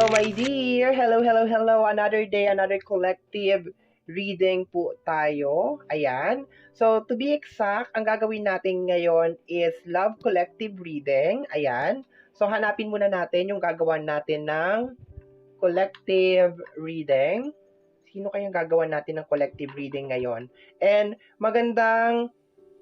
Hello, my dear. Hello, hello, hello. Another day, another collective reading po tayo. Ayan. So, to be exact, ang gagawin natin ngayon is Love Collective Reading. Ayan. So, hanapin muna natin yung gagawan natin ng collective reading. Sino kayang gagawa natin ng collective reading ngayon? And magandang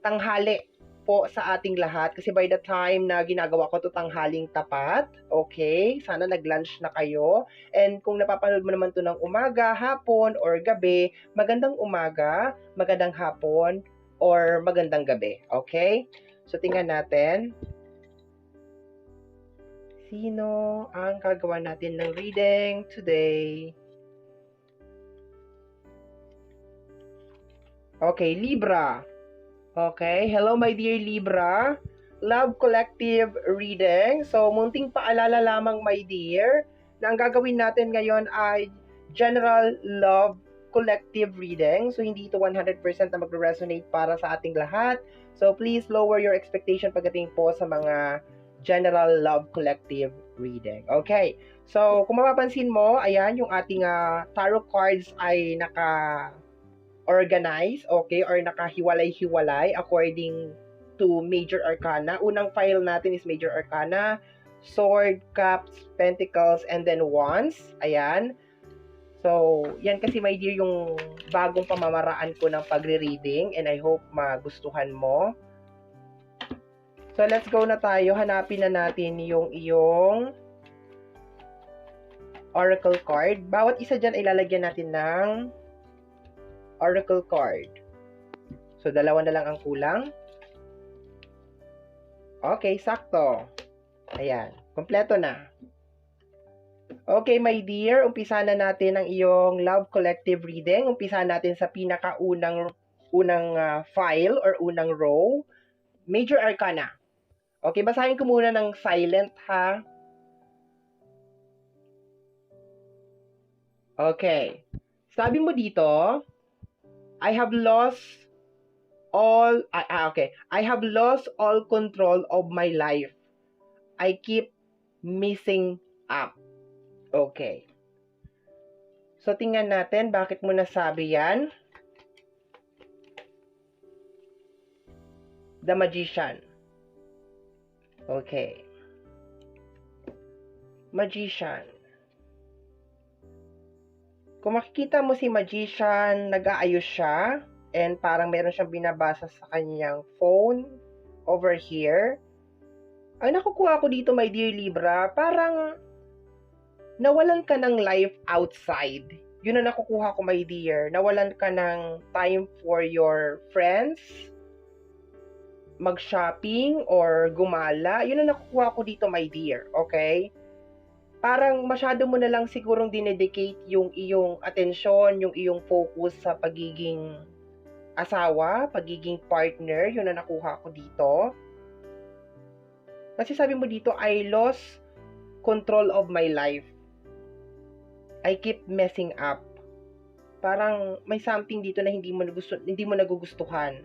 tanghali po sa ating lahat kasi by the time na ginagawa ko to tanghaling tapat, okay, sana nag-lunch na kayo. And kung napapanood mo naman to ng umaga, hapon, or gabi, magandang umaga, magandang hapon, or magandang gabi, okay? So tingnan natin. Sino ang gagawa natin ng reading today? Okay, Libra. Okay, hello my dear Libra. Love Collective Reading. So, munting paalala lamang my dear na ang gagawin natin ngayon ay General Love Collective Reading. So, hindi ito 100% na magre-resonate para sa ating lahat. So, please lower your expectation pagdating po sa mga General Love Collective Reading. Okay. So, kung mapapansin mo, ayan, yung ating uh, tarot cards ay naka organize, okay, or nakahiwalay-hiwalay according to Major Arcana. Unang file natin is Major Arcana, Sword, Cups, Pentacles, and then Wands. Ayan. So, yan kasi my dear yung bagong pamamaraan ko ng pagre-reading and I hope magustuhan mo. So, let's go na tayo. Hanapin na natin yung iyong oracle card. Bawat isa dyan ay lalagyan natin ng oracle card. So, dalawa na lang ang kulang. Okay, sakto. Ayan, kompleto na. Okay, my dear, umpisa na natin ang iyong Love Collective reading. Umpisa natin sa pinakaunang unang uh, file or unang row, Major Arcana. Okay, basahin ko muna ng silent ha. Okay. Sabi mo dito, I have lost all ah, okay. I have lost all control of my life. I keep missing up. Okay. So tingnan natin bakit mo nasabi yan. The magician. Okay. Magician kung makikita mo si magician, nag-aayos siya, and parang meron siyang binabasa sa kanyang phone over here. Ang nakukuha ko dito, my dear Libra, parang nawalan ka ng life outside. Yun ang nakukuha ko, my dear. Nawalan ka ng time for your friends, mag-shopping, or gumala. Yun ang nakukuha ko dito, my dear. Okay? Parang masyado mo na lang sigurong dinedicate yung iyong atensyon, yung iyong focus sa pagiging asawa, pagiging partner, yun na nakuha ko dito. Kasi sabi mo dito, I lost control of my life. I keep messing up. Parang may something dito na hindi mo nagusto, hindi mo nagugustuhan.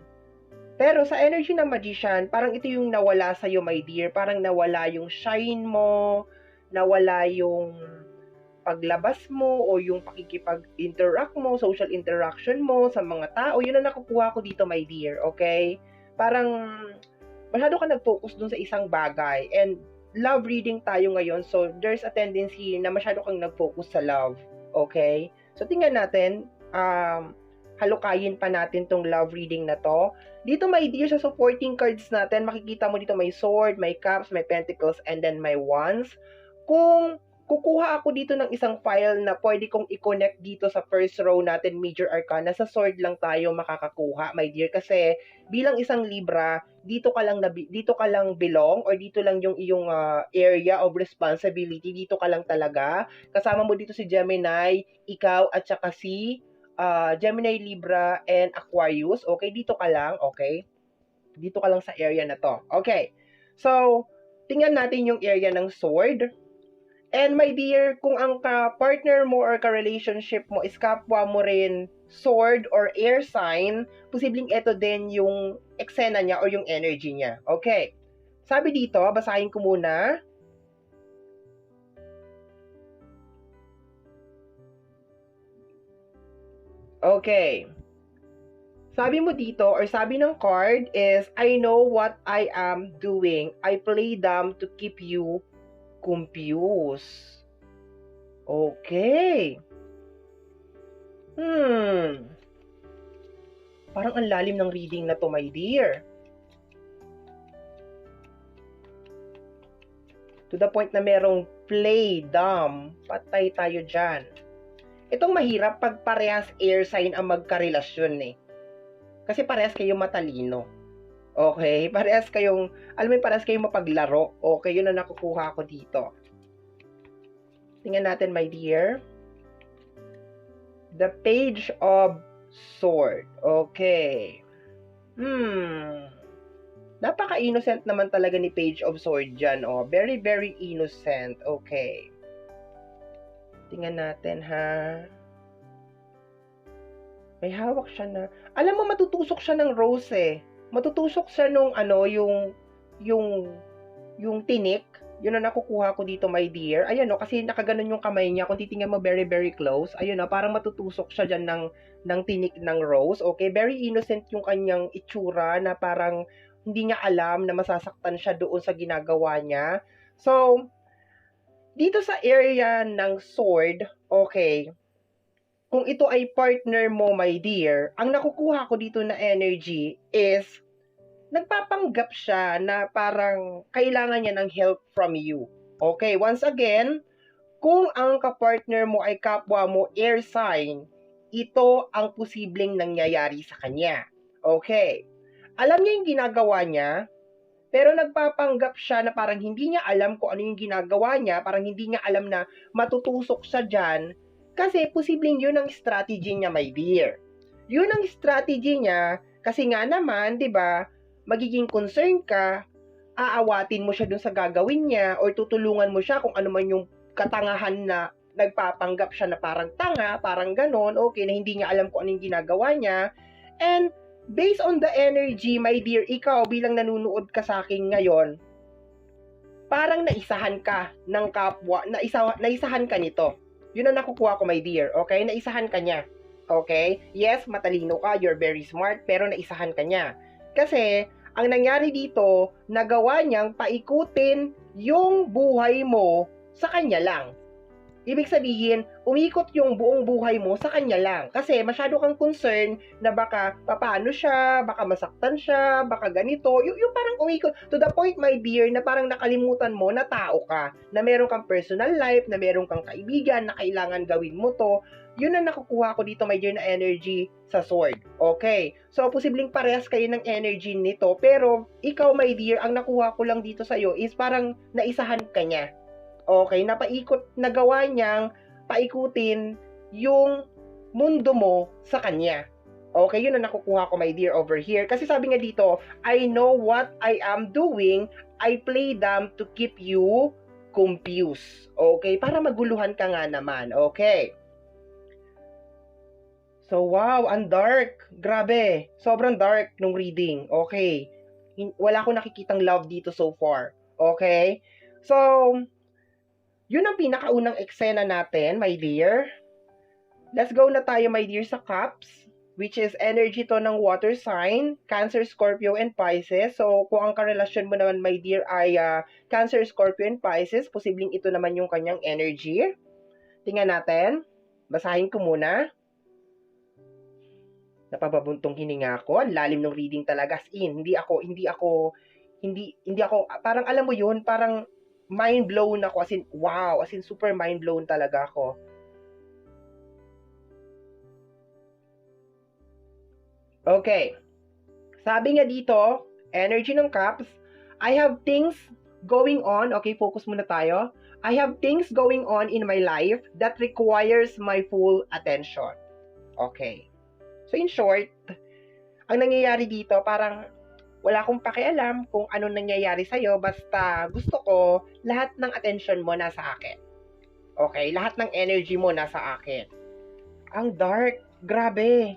Pero sa energy ng magician, parang ito yung nawala sa iyo, my dear. Parang nawala yung shine mo, nawala yung paglabas mo o yung pakikipag-interact mo, social interaction mo sa mga tao, yun ang nakukuha ko dito, my dear, okay? Parang masyado ka nag-focus dun sa isang bagay and love reading tayo ngayon, so there's a tendency na masyado kang nag-focus sa love, okay? So tingnan natin, um, halukayin pa natin tong love reading na to. Dito, my dear, sa supporting cards natin, makikita mo dito may sword, may cups, may pentacles, and then may wands kung kukuha ako dito ng isang file na pwede kong i-connect dito sa first row natin, Major Arcana, sa sword lang tayo makakakuha, my dear. Kasi bilang isang Libra, dito ka lang, nabi, dito ka lang belong or dito lang yung iyong uh, area of responsibility, dito ka lang talaga. Kasama mo dito si Gemini, ikaw at saka si uh, Gemini, Libra, and Aquarius. Okay, dito ka lang, okay? Dito ka lang sa area na to. Okay. So, tingnan natin yung area ng sword And my dear, kung ang ka-partner mo or ka-relationship mo is kapwa mo rin sword or air sign, posibleng ito din yung eksena niya or yung energy niya. Okay. Sabi dito, basahin ko muna. Okay. Sabi mo dito, or sabi ng card is, I know what I am doing. I play dumb to keep you confused. Okay. Hmm. Parang ang lalim ng reading na to, my dear. To the point na merong play dumb. Patay tayo dyan. Itong mahirap pag parehas air sign ang magkarelasyon eh. Kasi parehas kayong matalino. Okay? Parehas kayong, alam mo parehas kayong mapaglaro. Okay, yun ang nakukuha ko dito. Tingnan natin, my dear. The page of sword. Okay. Hmm. Napaka-innocent naman talaga ni Page of Sword dyan, oh. Very, very innocent. Okay. Tingnan natin, ha. May hawak siya na... Alam mo, matutusok siya ng rose, eh. Matutusok siya nung, ano, yung... Yung... Yung tinik. Yun ang nakukuha ko dito, my dear. Ayan, no, kasi nakaganon yung kamay niya. Kung titingnan mo very, very close, ayun, no, parang matutusok siya dyan ng, ng tinik ng rose. Okay, very innocent yung kanyang itsura na parang hindi niya alam na masasaktan siya doon sa ginagawa niya. So, dito sa area ng sword, okay, kung ito ay partner mo, my dear, ang nakukuha ko dito na energy is nagpapanggap siya na parang kailangan niya ng help from you. Okay, once again, kung ang kapartner mo ay kapwa mo air sign, ito ang posibleng nangyayari sa kanya. Okay. Alam niya yung ginagawa niya, pero nagpapanggap siya na parang hindi niya alam kung ano yung ginagawa niya, parang hindi niya alam na matutusok siya dyan, kasi posibleng yun ang strategy niya, my dear. Yun ang strategy niya, kasi nga naman, di ba, magiging concern ka, aawatin mo siya dun sa gagawin niya, or tutulungan mo siya kung ano man yung katangahan na nagpapanggap siya na parang tanga, parang ganon, okay, na hindi niya alam kung ano yung ginagawa niya. And based on the energy, my dear, ikaw bilang nanunood ka sa akin ngayon, parang naisahan ka ng kapwa, naisa, naisahan ka nito. Yun ang nakukuha ko, my dear, okay? Naisahan ka niya. Okay? Yes, matalino ka, you're very smart, pero naisahan ka niya. Kasi, ang nangyari dito, nagawa niyang paikutin yung buhay mo sa kanya lang. Ibig sabihin, umikot yung buong buhay mo sa kanya lang. Kasi masyado kang concern na baka papaano siya, baka masaktan siya, baka ganito. Y- yung parang umikot to the point, my dear, na parang nakalimutan mo na tao ka. Na meron kang personal life, na meron kang kaibigan, na kailangan gawin mo to. Yun ang nakukuha ko dito, my dear, na energy sa sword. Okay. So, posibleng parehas kayo ng energy nito. Pero, ikaw, my dear, ang nakuha ko lang dito sa'yo is parang naisahan ka niya Okay, napaikot, nagawa niyang paikutin yung mundo mo sa kanya. Okay, yun ang nakukuha ko, my dear, over here. Kasi sabi nga dito, I know what I am doing. I play them to keep you confused. Okay, para maguluhan ka nga naman. Okay. So, wow, ang dark. Grabe. Sobrang dark nung reading. Okay. Wala akong nakikitang love dito so far. Okay? So, yun ang pinakaunang eksena natin, my dear. Let's go na tayo, my dear, sa cups, which is energy to ng water sign, Cancer, Scorpio, and Pisces. So, kung ang karelasyon mo naman, my dear, ay uh, Cancer, Scorpio, and Pisces, posibleng ito naman yung kanyang energy. Tingnan natin. Basahin ko muna. Napapabuntong hininga ko. Ang lalim ng reading talaga. As in, hindi ako, hindi ako, hindi, hindi ako, parang alam mo yun, parang mind blown ako. As in, wow. As in, super mind blown talaga ako. Okay. Sabi nga dito, energy ng cups, I have things going on. Okay, focus muna tayo. I have things going on in my life that requires my full attention. Okay. So in short, ang nangyayari dito, parang wala akong pakialam kung ano nangyayari sa'yo, basta gusto ko lahat ng attention mo nasa akin. Okay, lahat ng energy mo nasa akin. Ang dark, grabe.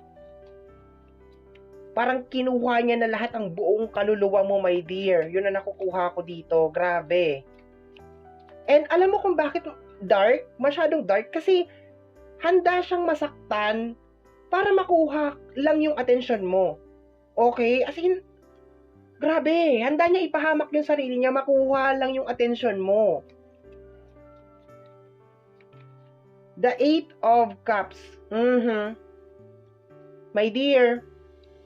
Parang kinuha niya na lahat ang buong kaluluwa mo, my dear. Yun ang nakukuha ko dito, grabe. And alam mo kung bakit dark? Masyadong dark kasi handa siyang masaktan para makuha lang yung attention mo. Okay? As in, grabe, handa niya ipahamak yung sarili niya, makuha lang yung attention mo. The Eight of Cups. Mhm. My dear,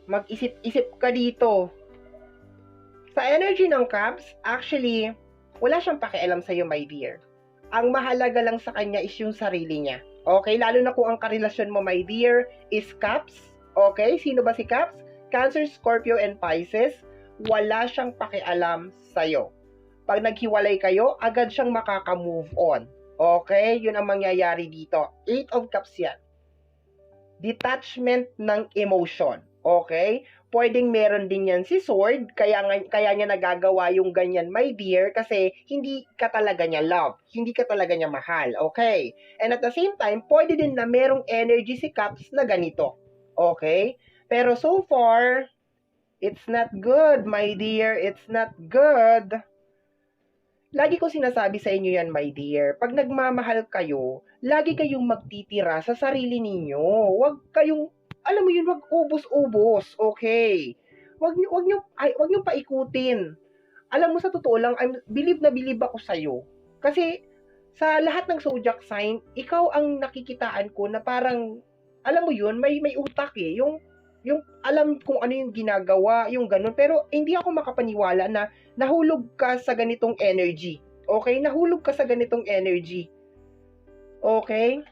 mag-isip-isip ka dito. Sa energy ng Cups, actually, wala siyang pakialam sa'yo, my dear. Ang mahalaga lang sa kanya is yung sarili niya. Okay? Lalo na kung ang karelasyon mo, my dear, is Cups. Okay? Sino ba si Cups? Cancer, Scorpio, and Pisces. Wala siyang pakialam sa'yo. Pag naghiwalay kayo, agad siyang makaka-move on. Okay? Yun ang mangyayari dito. Eight of Cups yan. Detachment ng emotion. Okay? Pwedeng meron din yan si Sword, kaya, kaya niya nagagawa yung ganyan, my dear, kasi hindi ka talaga niya love. Hindi ka talaga niya mahal. Okay? And at the same time, pwede din na merong energy si Cups na ganito. Okay? Pero so far, it's not good, my dear. It's not good. Lagi ko sinasabi sa inyo yan, my dear. Pag nagmamahal kayo, lagi kayong magtitira sa sarili ninyo. Huwag kayong, alam mo yun, wag ubos-ubos, okay? Wag niyo, wag niyo, ay, wag niyo paikutin. Alam mo sa totoo lang, I'm believe na believe ako sa iyo. Kasi sa lahat ng zodiac sign, ikaw ang nakikitaan ko na parang alam mo yun, may may utak eh. Yung yung alam kung ano yung ginagawa, yung ganun. Pero hindi ako makapaniwala na nahulog ka sa ganitong energy. Okay? Nahulog ka sa ganitong energy. Okay?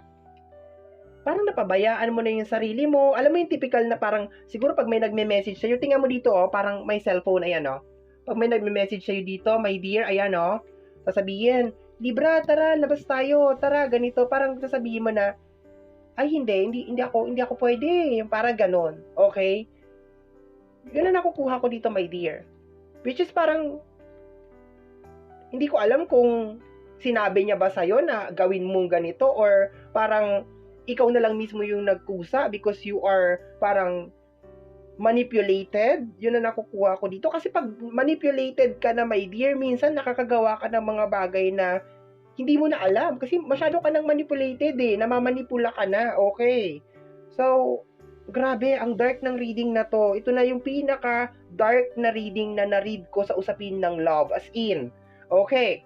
Parang napabayaan mo na yung sarili mo. Alam mo yung typical na parang, siguro pag may nagme-message sa'yo, tingnan mo dito, oh, parang may cellphone, ayan, oh. Pag may nagme-message sa'yo dito, my dear, ayan, oh, sasabihin, Libra, tara, labas tayo, tara, ganito, parang sasabihin mo na, ay hindi, hindi hindi ako hindi ako pwede, yung parang ganon. Okay? Yun ang nakukuha ko dito, my dear. Which is parang hindi ko alam kung sinabi niya ba sa'yo na gawin mong ganito or parang ikaw na lang mismo yung nagkusa because you are parang manipulated. Yun ang nakukuha ko dito. Kasi pag manipulated ka na, my dear, minsan nakakagawa ka ng mga bagay na hindi mo na alam kasi masyado ka nang manipulated eh, namamanipula ka na, okay. So, grabe, ang dark ng reading na to. Ito na yung pinaka dark na reading na na-read ko sa usapin ng love, as in. Okay.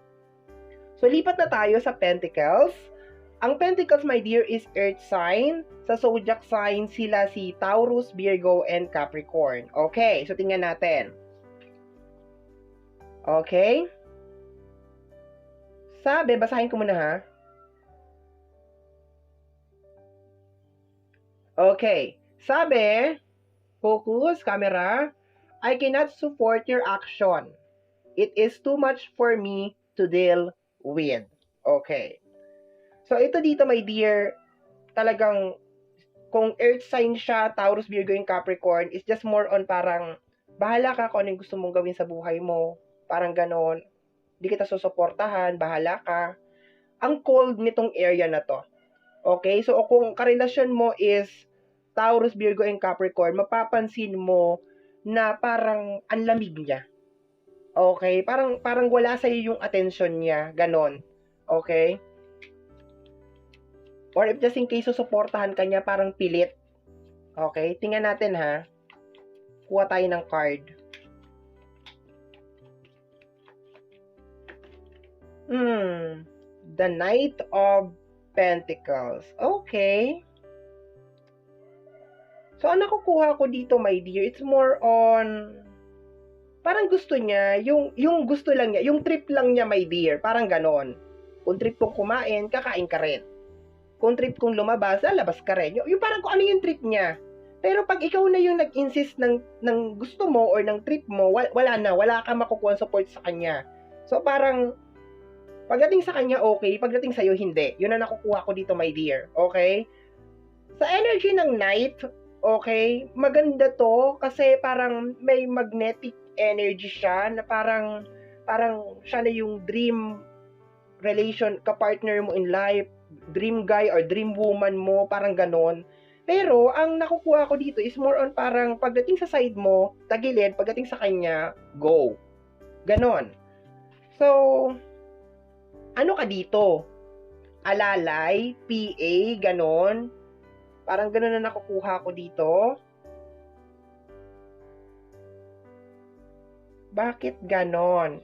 So, lipat na tayo sa Pentacles. Ang Pentacles, my dear, is Earth sign. Sa zodiac sign, sila si Taurus, Virgo, and Capricorn. Okay, so tingnan natin. Okay. Sabi, basahin ko muna ha. Okay. Sabi, focus, camera. I cannot support your action. It is too much for me to deal with. Okay. So, ito dito, my dear, talagang kung earth sign siya, Taurus, Virgo, and Capricorn, is just more on parang, bahala ka kung anong gusto mong gawin sa buhay mo. Parang ganon di kita susuportahan, bahala ka. Ang cold nitong area na to. Okay? So, kung karelasyon mo is Taurus, Virgo, and Capricorn, mapapansin mo na parang ang lamig niya. Okay? Parang, parang wala sa iyo yung attention niya. Ganon. Okay? Or if just in case susuportahan ka niya, parang pilit. Okay? Tingnan natin ha. Kuha tayo ng card. Hmm. The Knight of Pentacles. Okay. So, ang nakukuha ko dito, my dear, it's more on parang gusto niya, yung, yung gusto lang niya, yung trip lang niya, my dear, parang ganon. Kung trip kong kumain, kakain ka rin. Kung trip kong lumabas, lalabas ka rin. Yung, yung parang kung ano yung trip niya. Pero pag ikaw na yung nag-insist ng, ng gusto mo or ng trip mo, wala na, wala kang makukuha support sa kanya. So parang, Pagdating sa kanya, okay. Pagdating sa'yo, hindi. Yun ang nakukuha ko dito, my dear. Okay? Sa energy ng night, okay, maganda to kasi parang may magnetic energy siya na parang parang siya na yung dream relation ka-partner mo in life, dream guy or dream woman mo, parang ganon. Pero, ang nakukuha ko dito is more on parang pagdating sa side mo, tagilid, pagdating sa kanya, go. Ganon. So, ano ka dito? Alalay, PA, ganon. Parang ganun na nakukuha ko dito. Bakit ganon?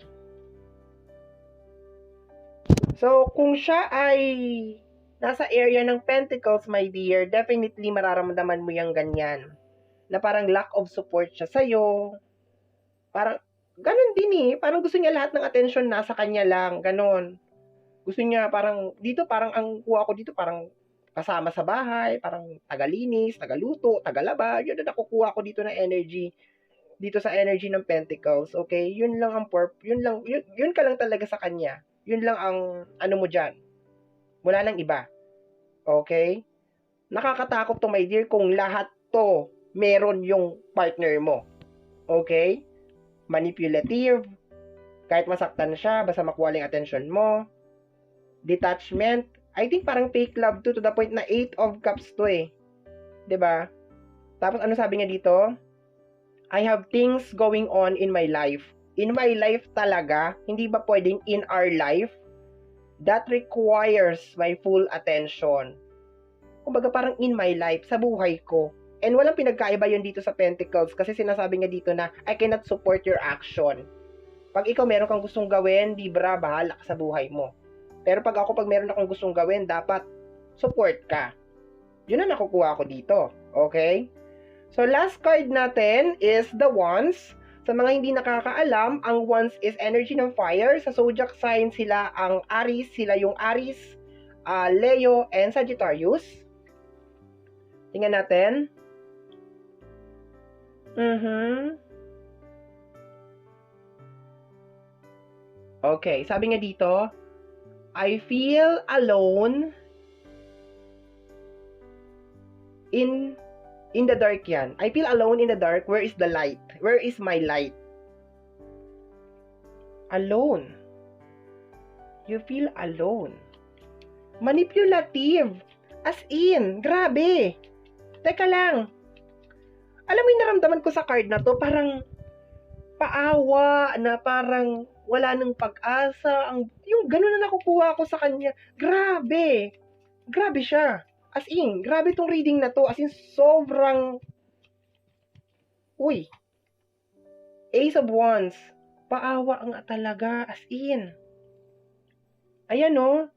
So, kung siya ay nasa area ng Pentacles, my dear, definitely mararamdaman mo yung ganyan. Na parang lack of support siya sa'yo. Parang, ganun din eh. Parang gusto niya lahat ng attention nasa kanya lang. Ganon. Gusto niya parang, dito parang ang kuha ko dito parang kasama sa bahay, parang tagalinis, tagaluto, tagalaba. Yun na nakukuha ko dito na energy dito sa energy ng Pentacles, okay? Yun lang ang purp, yun lang, yun, yun ka lang talaga sa kanya. Yun lang ang ano mo dyan. Wala nang iba. Okay? Nakakatakot to my dear kung lahat to meron yung partner mo. Okay? Manipulative. Kahit masaktan siya, basta makuha lang attention mo. Detachment. I think parang fake love to to the point na 8 of cups to eh. 'Di ba? Tapos ano sabi niya dito? I have things going on in my life in my life talaga, hindi ba pwedeng in our life? That requires my full attention. Kumbaga parang in my life, sa buhay ko. And walang pinagkaiba yun dito sa Pentacles kasi sinasabi nga dito na I cannot support your action. Pag ikaw meron kang gustong gawin, Libra, bahala ka sa buhay mo. Pero pag ako, pag meron akong gustong gawin, dapat support ka. Yun ang nakukuha ko dito. Okay? So, last card natin is the Wands. Sa mga hindi nakakaalam, ang Wands is energy ng fire. Sa zodiac sign sila ang Aries, sila yung Aries, uh, Leo, and Sagittarius. Tingnan natin. Mhm. Okay, sabi nga dito, I feel alone in In the dark yan. I feel alone in the dark. Where is the light? Where is my light? Alone. You feel alone. Manipulative. As in, grabe. Teka lang. Alam mo yung naramdaman ko sa card na to, parang paawa na parang wala nang pag-asa. Ang, yung ganun na nakukuha ko sa kanya. Grabe. Grabe siya. As in, grabe tong reading na to. As in, sobrang... Uy. Ace of Wands. Paawa nga talaga. As in. Ayan no.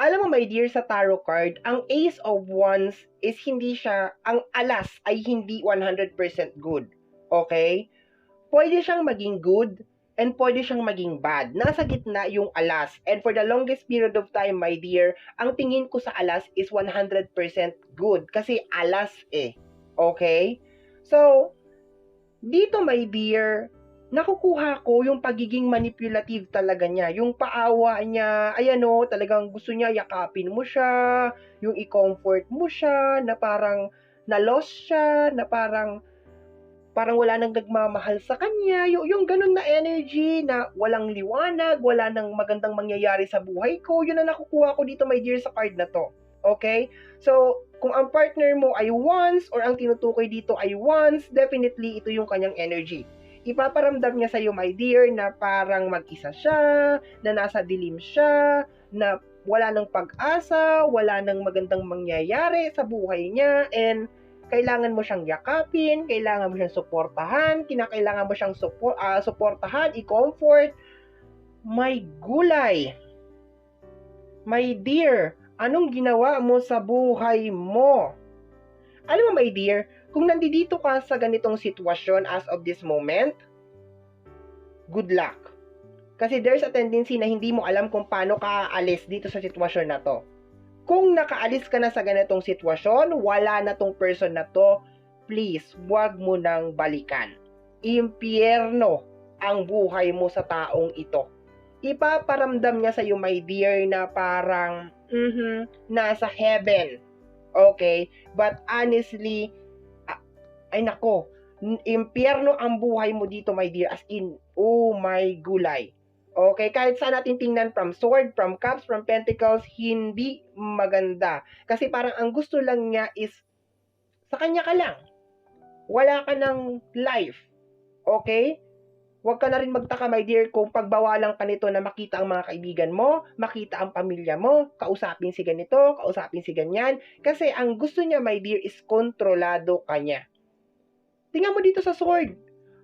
Alam mo my dear sa tarot card, ang Ace of Wands is hindi siya, ang alas ay hindi 100% good. Okay? Pwede siyang maging good, and pwede siyang maging bad. Nasa gitna yung alas. And for the longest period of time, my dear, ang tingin ko sa alas is 100% good. Kasi alas eh. Okay? So, dito, my dear, nakukuha ko yung pagiging manipulative talaga niya. Yung paawa niya, ayan o, talagang gusto niya yakapin mo siya, yung i-comfort mo siya, na parang na-lost siya, na parang parang wala nang nagmamahal sa kanya, yung, yung ganun na energy na walang liwanag, wala nang magandang mangyayari sa buhay ko, yun na nakukuha ko dito, my dear, sa card na to. Okay? So, kung ang partner mo ay once or ang tinutukoy dito ay once, definitely ito yung kanyang energy. Ipaparamdam niya sa iyo, my dear, na parang mag-isa siya, na nasa dilim siya, na wala nang pag-asa, wala nang magandang mangyayari sa buhay niya, and kailangan mo siyang yakapin, kailangan mo siyang suportahan, kinakailangan mo siyang support, uh, suportahan, i-comfort. My gulay. My dear, anong ginawa mo sa buhay mo? Alam mo, my dear, kung nandito ka sa ganitong sitwasyon as of this moment, good luck. Kasi there's a tendency na hindi mo alam kung paano ka aalis dito sa sitwasyon na to. Kung nakaalis ka na sa ganitong sitwasyon, wala na tong person na to, please, wag mo nang balikan. Impyerno ang buhay mo sa taong ito. Ipaparamdam niya sa iyo, my dear, na parang, mm-hmm, nasa heaven. Okay? But honestly, ah, ay nako, impyerno ang buhay mo dito, my dear. As in, oh my gulay Okay, kahit saan natin tingnan from sword, from cups, from pentacles, hindi maganda. Kasi parang ang gusto lang niya is sa kanya ka lang. Wala ka ng life. Okay? Huwag ka na rin magtaka, my dear, kung pagbawalan ka nito na makita ang mga kaibigan mo, makita ang pamilya mo, kausapin si ganito, kausapin si ganyan. Kasi ang gusto niya, my dear, is kontrolado ka niya. Tingnan mo dito sa sword.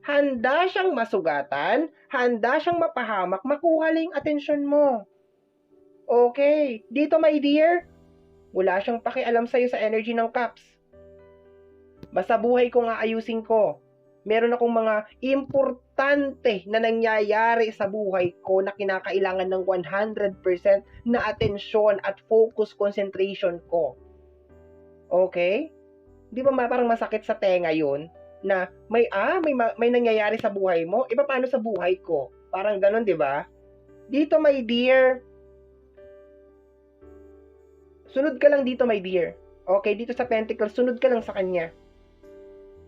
Handa siyang masugatan, handa siyang mapahamak, makuha lang atensyon mo. Okay. Dito, my dear, wala siyang pakialam sa'yo sa energy ng cups. Basta buhay ko nga ayusin ko. Meron akong mga importante na nangyayari sa buhay ko na kinakailangan ng 100% na atensyon at focus concentration ko. Okay? Di ba parang masakit sa tenga yun? Na may, ah, may, ma- may nangyayari sa buhay mo? Iba paano sa buhay ko? Parang ganun, di ba? Dito, my dear, sunod ka lang dito, my dear. Okay, dito sa Pentacle, sunod ka lang sa kanya.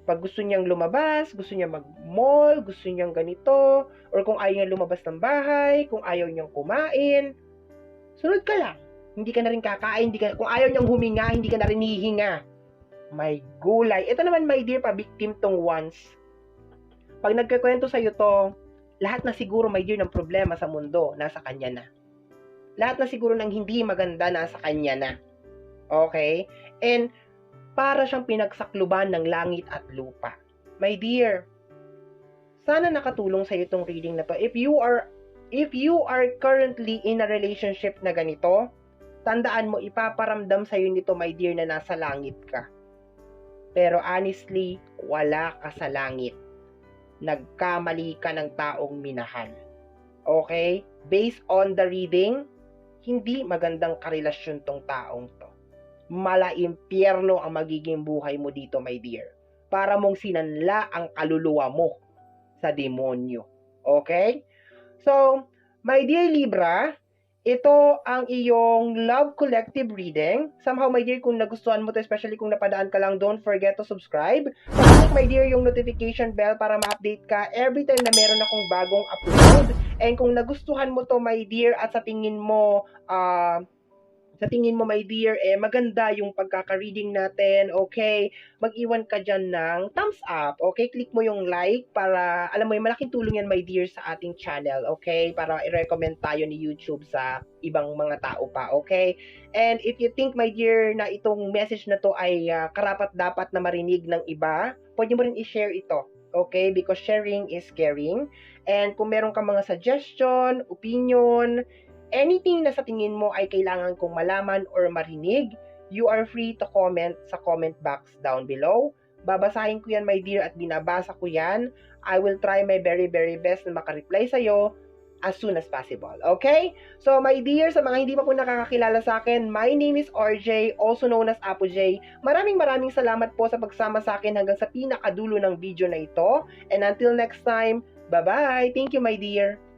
Pag gusto niyang lumabas, gusto niya mag-mall, gusto niyang ganito, or kung ayaw niya lumabas ng bahay, kung ayaw niyang kumain, sunod ka lang. Hindi ka na rin kakain, hindi ka, kung ayaw niyang huminga, hindi ka na rin hihinga. May gulay. Ito naman, my dear, pa-victim tong once. Pag nagkikwento sa'yo to, lahat na siguro, my dear, ng problema sa mundo, nasa kanya na. Lahat na siguro ng hindi maganda, nasa kanya na. Okay? And, para siyang pinagsakluban ng langit at lupa. My dear, sana nakatulong sa iyo itong reading na to. If you are if you are currently in a relationship na ganito, tandaan mo ipaparamdam sa iyo nito, my dear, na nasa langit ka. Pero honestly, wala ka sa langit. Nagkamali ka ng taong minahal. Okay? Based on the reading, hindi magandang karelasyon tong taong to mala impyerno ang magiging buhay mo dito, my dear. Para mong sinanla ang kaluluwa mo sa demonyo. Okay? So, my dear Libra, ito ang iyong Love Collective reading. Somehow, my dear, kung nagustuhan mo to, especially kung napadaan ka lang, don't forget to subscribe. Paklik, my dear, yung notification bell para ma-update ka every time na meron akong bagong upload. And kung nagustuhan mo to, my dear, at sa tingin mo, uh, sa tingin mo, my dear, eh, maganda yung pagkaka-reading natin, okay? Mag-iwan ka dyan ng thumbs up, okay? Click mo yung like para, alam mo, yung malaking tulong yan, my dear, sa ating channel, okay? Para i-recommend tayo ni YouTube sa ibang mga tao pa, okay? And if you think, my dear, na itong message na to ay uh, karapat-dapat na marinig ng iba, pwede mo rin i-share ito, okay? Because sharing is caring. And kung meron ka mga suggestion, opinion, anything na sa tingin mo ay kailangan kong malaman or marinig, you are free to comment sa comment box down below. Babasahin ko yan, my dear, at binabasa ko yan. I will try my very, very best na makareply sa'yo as soon as possible. Okay? So, my dear, sa mga hindi pa po nakakakilala sa akin, my name is RJ, also known as Apo J. Maraming maraming salamat po sa pagsama sa akin hanggang sa pinakadulo ng video na ito. And until next time, bye-bye! Thank you, my dear!